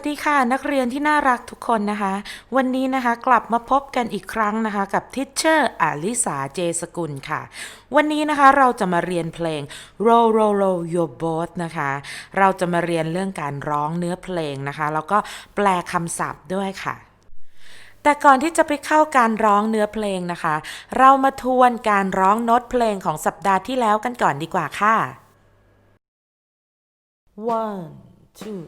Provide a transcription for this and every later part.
สดีค่ะนักเรียนที่น่ารักทุกคนนะคะ วันนี้นะคะกลับมาพบกันอีกครั้งนะคะกับทิชเชอร์อลิสาเจสกุลค่ะ วันนี้นะคะเราจะมาเรียนเพลง roll roll roll your boat นะคะ เราจะมาเรียนเรื่องการร้องเนื้อเพลงนะคะ แล้วก็แปลคำศัพท์ด้วยค่ะแต่ก่อนที่จะไปเข้าการร้องเนื้อเพลงนะคะ เรามาทวนการร้องโน้ตเพลงของสัปดาห์ที่แล้วกันก่อนดีกว่าค่ะ one two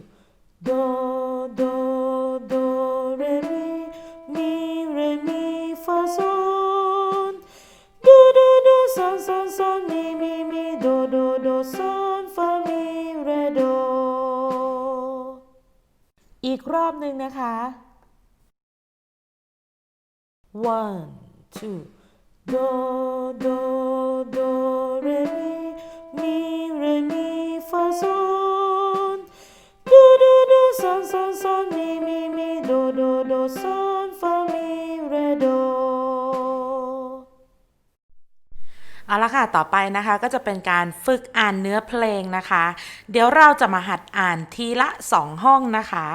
do do do re mi mi re mi fa sol do do do sol sol sol mi mi mi do do do sol fa mi re do อีกรอบหนึ่งนะคะ one two do do do re mi mi re mi fa sol do sol fa mi re do เอาละค่ะ ต่อไปนะคะก็จะเป็นการฝึกอ่านเนื้อเพลงนะคะ เดี๋ยวเราจะมาหัดอ่านทีละสองห้องนะคะ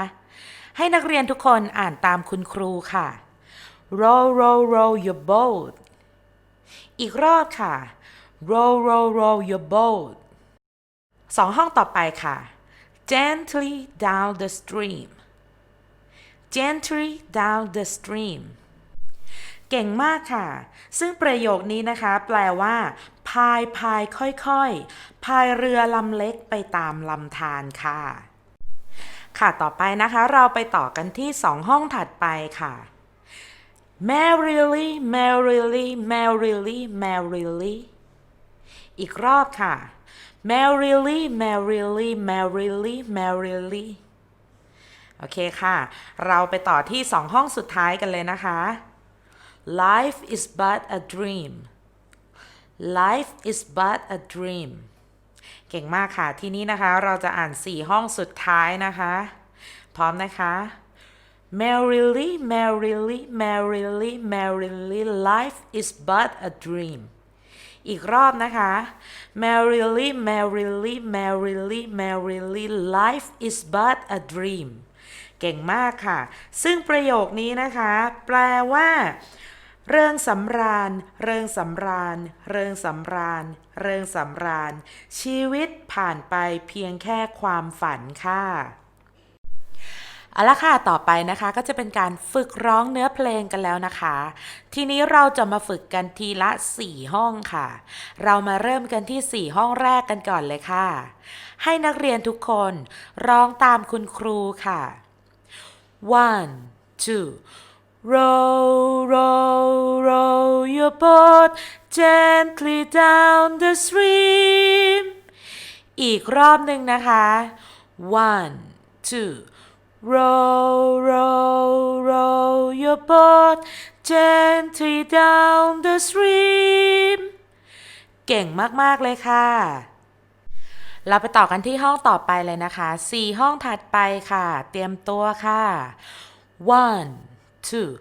ให้นักเรียนทุกคนอ่านตามคุณครูค่ะ row row row your boat อีกรอบค่ะ row row row your boat สองห้องต่อไปค่ะ gently down the stream gently down the stream เก่งมากค่ะ ซึ่งประโยคนี้นะคะ แปลว่า พายพายค่อยๆ พายเรือลำเล็กไปตามลำธารค่ะ ค่ะต่อไปนะคะ เราไปต่อกันที่สองห้องถัดไปค่ะ merrily merrily merrily merrily อีกรอบค่ะ merrily merrily merrily merrily โอเคค่ะ เราไปต่อที่สองห้องสุดท้ายกันเลยนะคะ life is but a dream life is but a dream เก่งมากค่ะ ที่นี้นะคะ เราจะอ่าน 4 ห้องสุดท้ายนะคะ พร้อมนะคะ merrily merrily merrily merrily life is but a dream อีกรอบนะคะ merrily merrily merrily merrily life is but a dream เก่งมากค่ะ ซึ่งประโยคนี้นะคะ แปลว่า เริงสำราญ เริงสำราญ เริงสำราญ เริงสำราญ ชีวิตผ่านไปเพียงแค่ความฝันค่ะเอาละค่ะ ต่อไปนะคะก็จะเป็นการฝึกร้องเนื้อเพลงกันแล้วนะคะ ทีนี้เราจะมาฝึกกันทีละ 4 ห้องค่ะ เรามาเริ่มกันที่ 4 ห้องแรกกันก่อนเลยค่ะ ให้นักเรียนทุกคนร้องตามคุณครูค่ะ one two row row row your boat gently down the stream อีกรอบหนึ่งนะคะ one two row row row your boat gently down the stream เก่งมาก ๆ เลยค่ะ เราไปต่อกันที่ห้องต่อไปเลยนะคะ 4 ห้องถัดไปค่ะ เตรียมตัวค่ะ one two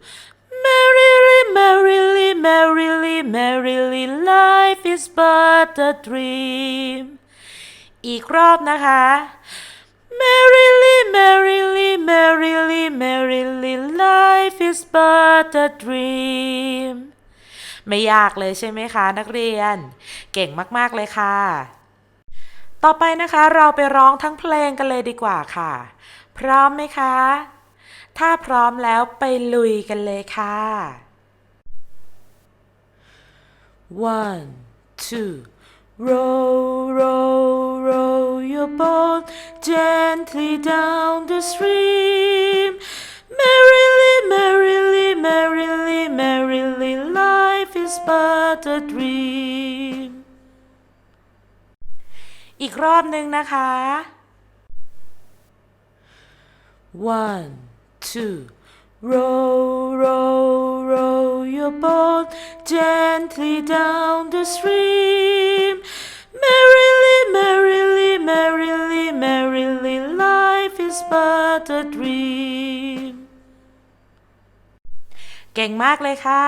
merrily merrily merrily merrily life is but a dream อีกรอบนะคะ merrily merrily merrily merrily life is but a dream ไม่ยากเลยใช่ไหมคะนักเรียน เก่งมาก ๆ เลยค่ะ ต่อไปนะคะเราไปร้องทั้งเพลงกันเลยดีกว่าค่ะ พร้อมไหมคะ ถ้าพร้อมแล้วไปลุยกันเลยค่ะ one two row row row your boat gently down the stream merrily merrily merrily merrily life is but a dream อีกรอบหนึ่งนะคะ one two row row row your boat gently down the stream merrily merrily merrily merrily life is but a dream เก่งมากเลยค่ะ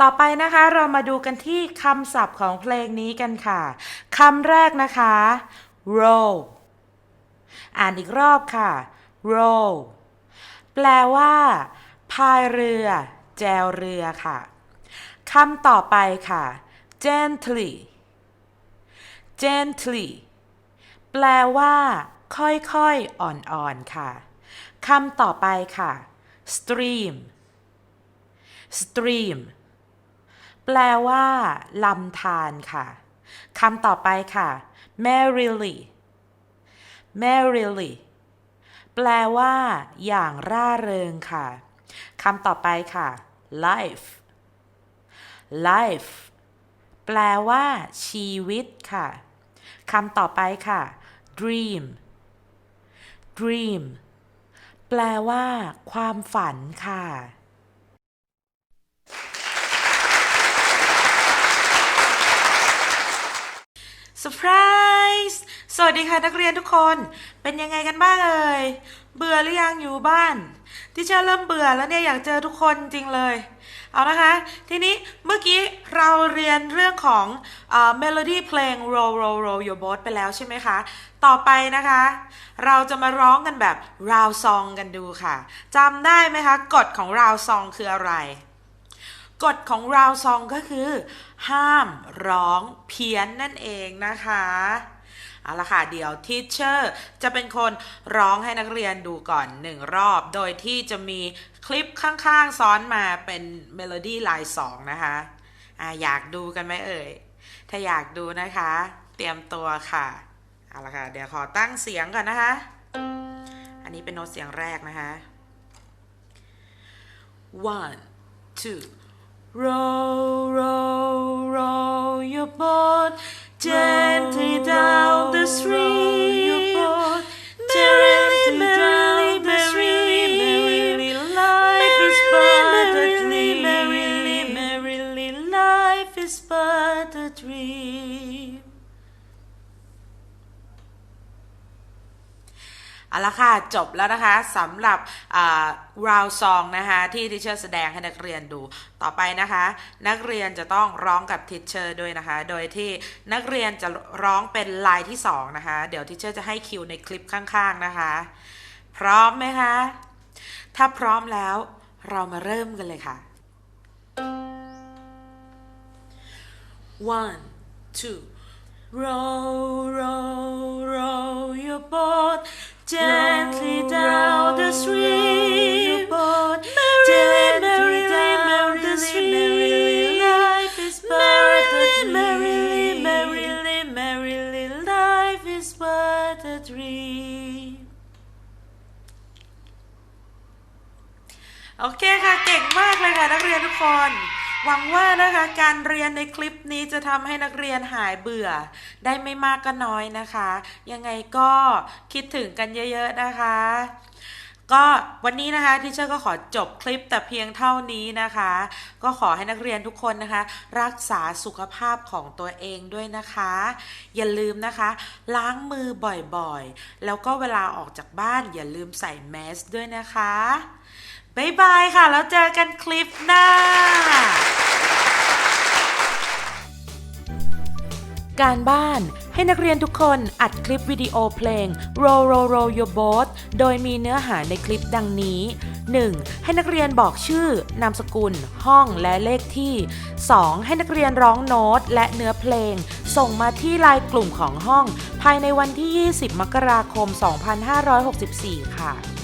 ต่อไปนะคะเรามาดูกันที่คำศัพท์ของเพลงนี้กันค่ะคำแรกนะคะ row อ่านอีกรอบค่ะ row แปลว่าพายเรือ แจวเรือค่ะคำต่อไปค่ะ gently gently แปลว่า ค่อยๆ อ่อนๆ ค่ะคำต่อไปค่ะ stream stream แปลว่าลำธารค่ะคำต่อไปค่ะ merrily merrily แปลว่า อย่างร่าเริงค่ะคำต่อไปค่ะ life life แปลว่า ชีวิตค่ะคำต่อไปค่ะ dream dream แปลว่า ความฝันค่ะ เซอร์ไพรส์สวัสดีค่ะนักเรียนทุกคน เป็นยังไงกันบ้างเอ่ย เบื่อหรือยังอยู่บ้าน ที่เชอเริ่มเบื่อแล้วเนี่ยอยากเจอทุกคนจริงเลย เอานะคะ ทีนี้เมื่อกี้เราเรียนเรื่องของเมโลดี้เพลง roll roll roll your boat ไปแล้วใช่ไหมคะ ต่อไปนะคะ เราจะมาร้องกันแบบ round song กันดูค่ะจำได้ไหมคะ กฎของ round song คืออะไร กฎของ round song ก็คือ ห้ามร้องเพี้ยนนั่นเองนะคะเอาละค่ะ เดี๋ยวทีเชอร์จะเป็นคนร้องให้นักเรียนดูก่อนหนึ่งรอบ โดยที่จะมีคลิปข้างๆซ้อนมาเป็นเมโลดี้ลายสองนะคะอะอยากดูกันไหมเอ่ย ถ้าอยากดูนะคะ เตรียมตัวค่ะ เอาละค่ะ เดี๋ยวขอตั้งเสียงก่อนนะคะ อันนี้เป็นโน้ตเสียงแรกนะคะ one two row row row your boat gently down the stream เอาละค่ะ จบแล้วนะคะสำหรับราวซองนะคะที่ทิเชอร์แสดงให้นักเรียนดูต่อไปนะคะ นักเรียนจะต้องร้องกับทิเชอร์ด้วยนะคะ โดยที่นักเรียนจะร้องเป็นลายที่สองนะคะ เดี๋ยวทิเชอร์จะให้คิวในคลิปข้างๆนะคะ พร้อมไหมคะ ถ้าพร้อมแล้วเรามาเริ่มกันเลยค่ะ one two row row row your boat gently down the stream merrily merrily merrily merrily life is but a dream merrily merrily merrily life is but a dream โอเคค่ะ เก่งมากเลยค่ะ นักเรียนทุกคน หวังว่านะคะการเรียนในคลิปนี้จะทำให้นักเรียนหายเบื่อ ได้ไม่มากก็น้อยนะคะ ยังไงก็คิดถึงกันเยอะๆนะคะ ก็วันนี้นะคะที่เชอร์ก็ขอจบคลิปแต่เพียงเท่านี้นะคะ ก็ขอให้นักเรียนทุกคนนะคะ รักษาสุขภาพของตัวเองด้วยนะคะ อย่าลืมนะคะ ล้างมือบ่อยๆ แล้วก็เวลาออกจากบ้านอย่าลืมใส่แมสด้วยนะคะ บ๊ายบายค่ะ แล้วเจอกันคลิปหน้า การบ้านให้นักเรียนทุกคนอัดคลิปวิดีโอเพลง Roll Roll Roll Your Boat โดยมีเนื้อหาในคลิปดังนี้ 1. ให้นักเรียนบอกชื่อ นามสกุล ห้องและเลขที่ 2. ให้นักเรียนร้องโน้ตและเนื้อเพลง ส่งมาที่ไลน์กลุ่มของห้อง ภายในวันที่ 20 มกราคม 2564 ค่ะ